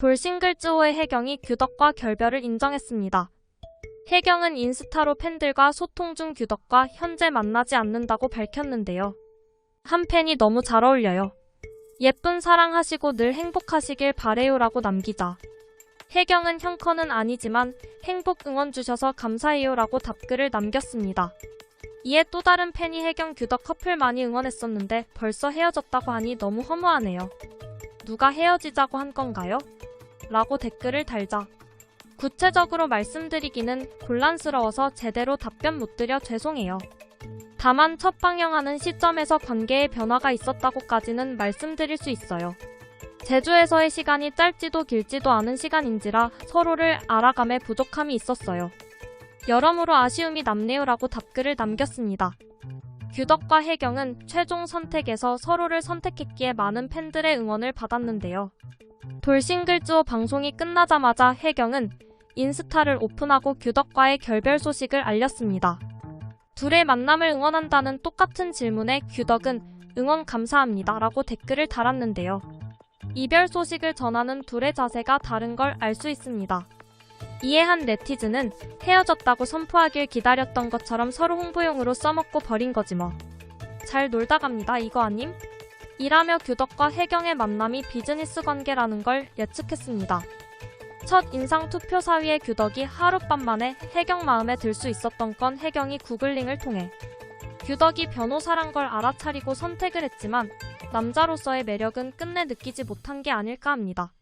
돌싱글즈호의 혜경이 규덕과 결별을 인정했습니다. 혜경은 인스타로 팬들과 소통 중 규덕과 현재 만나지 않는다고 밝혔는데요. 한 팬이 너무 잘 어울려요. 예쁜 사랑하시고 늘 행복하시길 바래요라고 남기자. 혜경은 형커는 아니지만 행복 응원 주셔서 감사해요라고 답글을 남겼습니다. 이에 또 다른 팬이 혜경 규덕 커플 많이 응원했었는데 벌써 헤어졌다고 하니 너무 허무하네요. 누가 헤어지자고 한 건가요? 라고 댓글을 달자. 구체적으로 말씀드리기는 곤란스러워서 제대로 답변 못 드려 죄송해요. 다만 첫 방영하는 시점에서 관계에 변화가 있었다고까지는 말씀드릴 수 있어요. 제주에서의 시간이 짧지도 길지도 않은 시간인지라 서로를 알아감에 부족함이 있었어요. 여러모로 아쉬움이 남네요라고 답글을 남겼습니다. 규덕과 혜경은 최종 선택에서 서로를 선택했기에 많은 팬들의 응원을 받았는데요. 돌싱글즈호 방송이 끝나자마자 혜경은 인스타를 오픈하고 규덕과의 결별 소식을 알렸습니다. 둘의 만남을 응원한다는 똑같은 질문에 규덕은 응원 감사합니다 라고 댓글을 달았는데요. 이별 소식을 전하는 둘의 자세가 다른 걸 알 수 있습니다. 이에 한 네티즌은 헤어졌다고 선포하길 기다렸던 것처럼 서로 홍보용으로 써먹고 버린 거지 뭐. 잘 놀다 갑니다 이거 아님? 이라며 규덕과 혜경의 만남이 비즈니스 관계라는 걸 예측했습니다. 첫 인상 투표 4위의 규덕이 하룻밤 만에 혜경 마음에 들 수 있었던 건 혜경이 구글링을 통해 규덕이 변호사란 걸 알아차리고 선택을 했지만 남자로서의 매력은 끝내 느끼지 못한 게 아닐까 합니다.